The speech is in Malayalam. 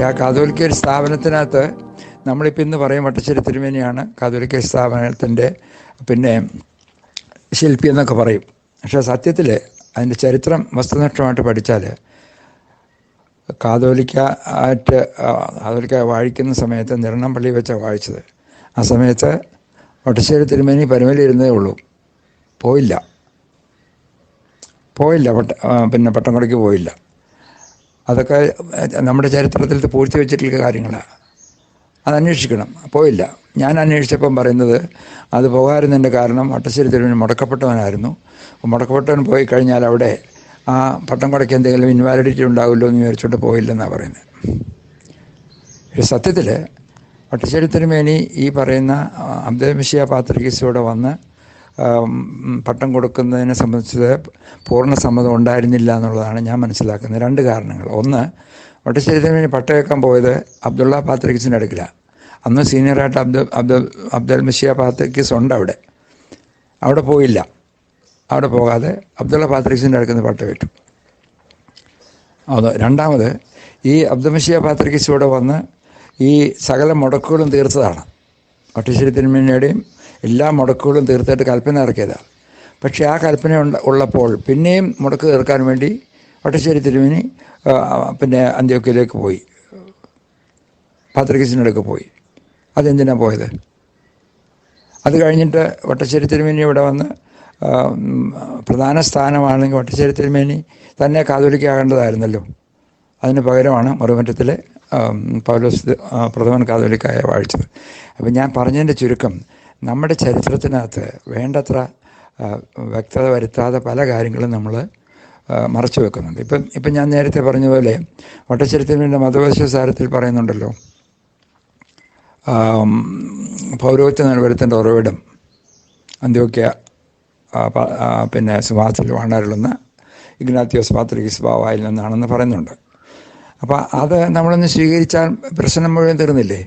പക്ഷേ ആ കാതോലിക്ക സ്ഥാപനത്തിനകത്ത് നമ്മളിപ്പോൾ ഇന്ന് പറയും വട്ടശ്ശേരി തിരുമേനിയാണ് കാതോലിക്ക സ്ഥാപനത്തിന്റെ പിന്നെ ശില്പി എന്നൊക്കെ പറയും. പക്ഷേ സത്യത്തിൽ അതിന്റെ ചരിത്രം വസ്തുനിഷ്ഠമായിട്ട് പഠിച്ചാൽ കാതോലിക്ക ആയിട്ട് കാതോലിക്ക വായിക്കുന്ന സമയത്ത് നിരണംപള്ളി വെച്ചാണ് വായിച്ചത് ആ സമയത്ത് വട്ടശ്ശേരി തിരുമേനി പരമലിരുന്നേ ഉള്ളൂ. പോയില്ല. പോയില്ല പട്ട പിന്നെ പട്ടംകുടയ്ക്ക് പോയില്ല. അതൊക്കെ നമ്മുടെ ചരിത്രത്തിൽ പൂഴ്ത്തി വെച്ചിട്ടുള്ള കാര്യങ്ങളാണ്. അത് അന്വേഷിക്കണം. പോയില്ല. ഞാൻ അന്വേഷിച്ചപ്പം പറയുന്നത് അത് പോകാതിരുന്നതിന്റെ കാരണം വട്ടശ്ശേരി തിരുവനന്തപുരം മുടക്കപ്പെട്ടവനായിരുന്നു. മുടക്കപ്പെട്ടവൻ പോയി കഴിഞ്ഞാൽ അവിടെ ആ പട്ടം കുടയ്ക്ക് എന്തെങ്കിലും ഇൻവാലിഡിറ്റി ഉണ്ടാവുമല്ലോ എന്ന് വിചാരിച്ചുകൊണ്ട് പോയില്ലെന്നാണ് പറയുന്നത്. സത്യത്തിൽ വട്ടശ്ശേരി തിരുമേനി ഈ പറയുന്ന അബ്ദുമിഷിയ പാത്രകീസോടെ വന്ന് പട്ടം കൊടുക്കുന്നതിനെ സംബന്ധിച്ച് പൂർണ സമ്മതം ഉണ്ടായിരുന്നില്ല എന്നുള്ളതാണ് ഞാൻ മനസ്സിലാക്കുന്നത്. രണ്ട് കാരണങ്ങൾ. ഒന്ന് വട്ടശ്ശേരി പട്ടം വെക്കാൻ പോയത് അബ്ദുള്ള പാത്രക്കിസിന്റെ അടുക്കിലാണ് അന്ന് സീനിയറായിട്ട് അബ്ദുൽ അബ്ദുൽ അബ്ദുൽ മിഷിയ പാത്രക്കിസ് ഉണ്ട് അവിടെ. അവിടെ പോയില്ല. അവിടെ പോകാതെ അബ്ദുള്ള പാത്രക്കിസിന്റെ അടുക്കുന്ന പട്ടം വിട്ടു. അത് രണ്ടാമത് ഈ അബ്ദുമഷിയ പാത്രക്കിസ് ഇവിടെ വന്ന് ഈ സകല മുടക്കുകളും തീർത്തതാണ്. വട്ടശ്ശേരി തിരുമേനിയുടെയും എല്ലാ മുടക്കുകളും തീർത്തിട്ട് കൽപ്പന ഇറക്കിയതാണ്. പക്ഷേ ആ കൽപ്പന ഉള്ളപ്പോൾ പിന്നെയും മുടക്ക് തീർക്കാൻ വേണ്ടി വട്ടശ്ശേരി തിരുമേനി പിന്നെ അന്ത്യോക്കയിലേക്ക് പോയി. പാത്രകീസിനടുക്ക് പോയി. അതെന്തിനാണ് പോയത്? അത് കഴിഞ്ഞിട്ട് വട്ടശ്ശേരി തിരുമേനി ഇവിടെ വന്ന് പ്രധാന സ്ഥാനമാണെങ്കിൽ വട്ടശ്ശേരി തിരുമേനി തന്നെ കാതോലിക്കാകേണ്ടതായിരുന്നല്ലോ. അതിന് പകരമാണ് മറുമറ്റത്തിലെ പൗലോസ് പ്രഥമൻ കാതോലിക്കായ വാഴ്ചത് അപ്പം ഞാൻ പറഞ്ഞതിന്റെ ചുരുക്കം നമ്മുടെ ചരിത്രത്തിനകത്ത് വേണ്ടത്ര വ്യക്തത വരുത്താതെ പല കാര്യങ്ങളും നമ്മൾ മറച്ചു വെക്കുന്നുണ്ട്. ഇപ്പം ഇപ്പം ഞാൻ നേരത്തെ പറഞ്ഞ പോലെ മതവശ സാരത്തിൽ മതവശസാരത്തിൽ പറയുന്നുണ്ടല്ലോ പൗരോഹിത്യ നിലവരത്തിന്റെ ഉറവിടം അന്ത്യോക്യ പിന്നെ സുഭാസിൽ വാണരുളുന്ന ഇഗ്നാത്യോസ് പാത്രികിസ് ബാവായിൽ നിന്നാണെന്ന് പറയുന്നുണ്ട്. അപ്പോൾ അത് നമ്മളൊന്ന് സ്വീകരിച്ചാൽ പ്രശ്നം മുഴുവൻ തീർന്നില്ലേ?